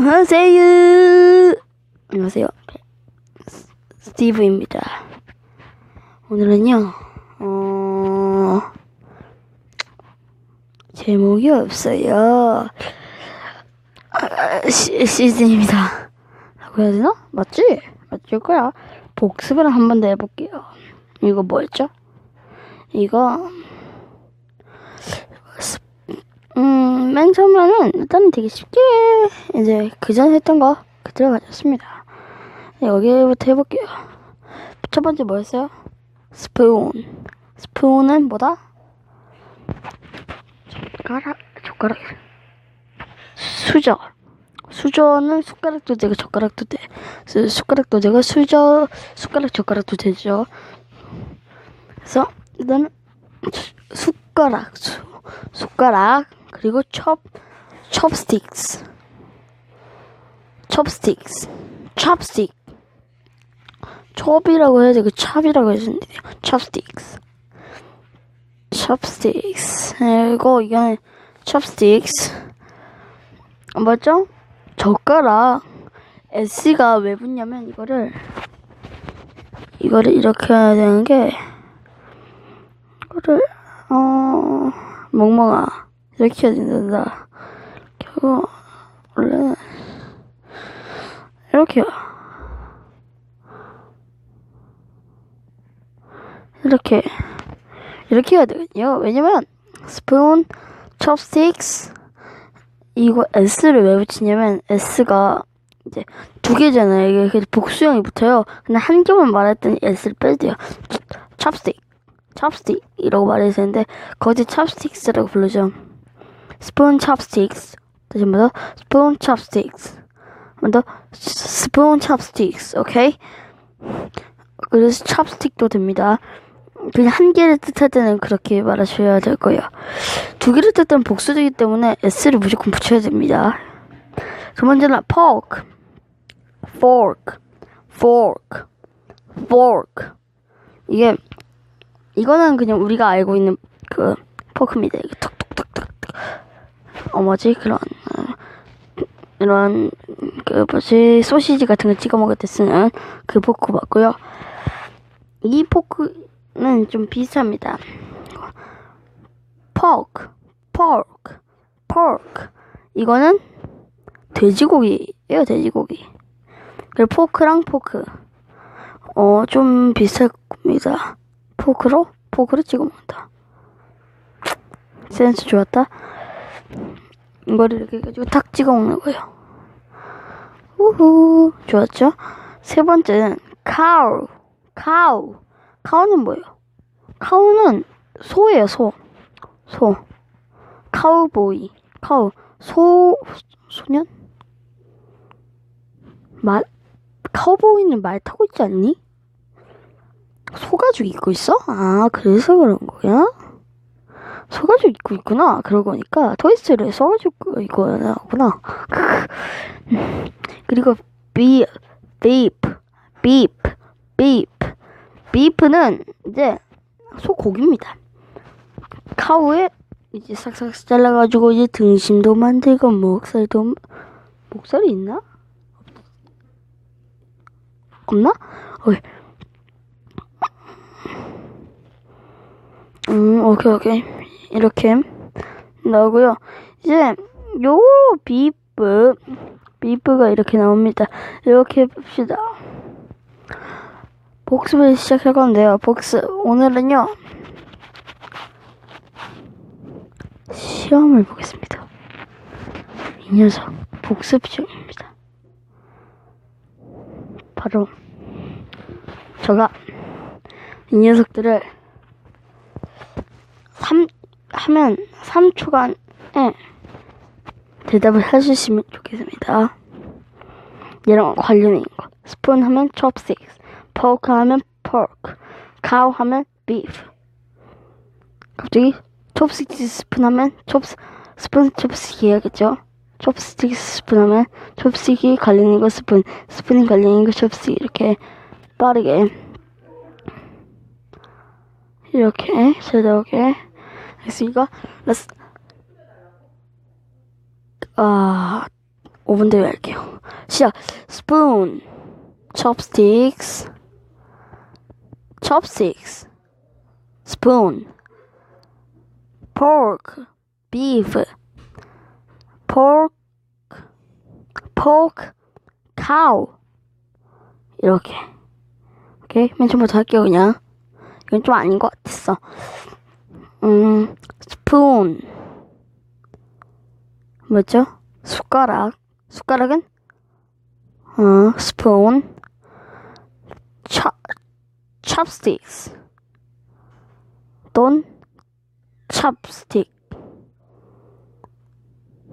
안녕하세요. 안녕하세요. 스티브입니다. 오늘은요, 어, 제목이 없어요. 아, 시, 시즌입니다. 라고 해야 되나? 맞지? 맞을 거야. 복습을 한 번 더 해볼게요. 이거 뭐였죠? 이거, 음, 맨 처음에는 일단 되게 쉽게 이제 그전 했던 거 그대로 가졌습니다. 네, 여기부터 해볼게요. 첫 번째 뭐였어요? 스푼. 스푼은 뭐다? 젓가락, 젓가락. 수저. 수저는 숟가락도 되고 젓가락도 돼. 수, 숟가락도 되고 수저, 숟가락, 젓가락도 되죠. 그래서 일단은 수- 숟가락, 수, 숟가락 그리고 첩, 첩스틱스, 첩스틱스, 찹스틱. 첩이라고 해야 되고 찹이라고 해주는데 찹스틱스, 찹스틱스. 그리고 이거는 찹스틱스. 맞죠? 젓가락. S가 왜 붙냐면 이거를 이거를 이렇게 해야 되는 게 이거를 어 멍멍아 이렇게 해야 된다. 하고 원래는 이렇게요. 이렇게 이렇게 해야 되거든요. 왜냐면 스푼, 첩스틱스 이거 S를 왜 붙이냐면 S가 이제 두 개잖아요. 이게 그래서 복수형이 붙어요. 근데 한 개만 말했더니 S를 빼야 돼요. 찹스틱, 찹스틱 이라고 말해야 되는데 거기 찹스틱스라고 부르죠. 스푼 찹스틱스 다시 한 번더 스푼 찹스틱스 한번더 스푼 찹스틱스 오케이? 그래서 찹스틱도 됩니다. 그냥 한 개를 뜻할 때는 그렇게 말하셔야 될 거예요. 두 개를 뜻하면 복수되기 때문에 S를 무조건 붙여야 됩니다. 두 번째는 fork, fork, fork, fork. 이게 이거는 그냥 우리가 알고 있는 그 포크입니다. 어 뭐지 그런 어, 이런 그 뭐지 소시지 같은 거 찍어 먹을 때 쓰는 그 포크 맞고요. 이 포크는 좀 비슷합니다. pork, pork, pork. 이거는 돼지고기예요, 돼지고기. 그리고 포크랑 포크. 어, 좀 비슷할 겁니다. 포크로? 포크로 찍어 먹는다. 센스 좋았다. 이거를 이렇게 해가지고 탁 찍어 먹는 거예요. 우후. 좋았죠? 세 번째는 cow. cow. 카우는 뭐예요? 카우는 소예요, 소. 소. 카우보이. 카우. 소, 소년? 말, 카우보이는 말 타고 있지 않니? 소가죽 입고 있어? 아, 그래서 그런 거야? 소가죽 입고 있구나. 그러고 보니까 토이스토리에 소가죽 나오구나. 그리고 비, 비프, 비프, 비프. 비프는 이제 소고기입니다. 카우에 이제 싹싹 잘라가지고 이제 등심도 만들고 목살도 목살이 있나? 없나? 오케이. 음 오케이 오케이 이렇게 나오고요. 이제 요 비프 비프가 이렇게 나옵니다. 이렇게 봅시다. 복습을 시작할 건데요. 복습 오늘은요. 시험을 보겠습니다. 이 녀석 복습 중입니다. 바로 제가 이 녀석들을 3 하면 3초간에 대답을 해주시면 좋겠습니다. 얘랑 관련인 거. 스푼 하면 chopsticks, pork 하면 pork, cow 하면 beef. 갑자기 톱스틱 스푼 하면 톱스 스푼 톱스틱 해야겠죠? 톱스틱 스푼 하면 톱스틱이 갈리는 거 스푼 스푼이 갈리는 거 톱스틱 이렇게 빠르게 이렇게 잘 나오게 했으니까 let's 아 5분 뒤에 할게요. 시작. spoon, chopsticks, chopsticks, spoon, pork, beef, pork, pork, cow. 이렇게. 오케이. 맨 처음부터 할게요, 그냥. 이건 좀 아닌 것 같았어. 음, spoon. 뭐죠? 숟가락. 숟가락은? 어, spoon. chop, chopsticks. 돈, chopstick.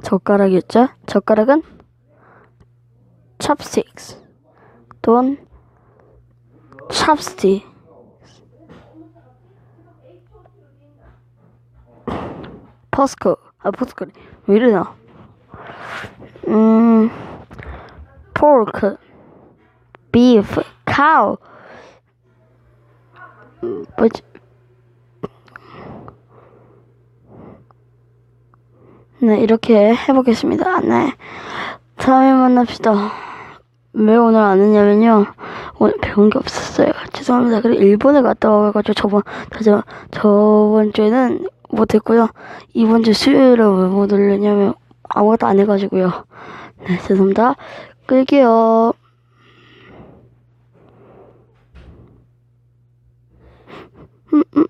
젓가락이었죠? 젓가락은? chopsticks. 돈, chopstick. 포스코. 아, 포스코. 왜 이러나? 음, pork, beef, 뭐지? 네, 이렇게 해보겠습니다. 네. 다음에 만납시다. 왜 오늘 안 했냐면요. 오늘 배운 게 없었어요. 죄송합니다. 그리고 일본에 갔다 와가지고 저번, 저, 저번 주에는 못했고요. 이번 주 수요일에 왜 못 올렸냐면 아무것도 안 해가지고요. 네, 죄송합니다. 끌게요. 음, 음,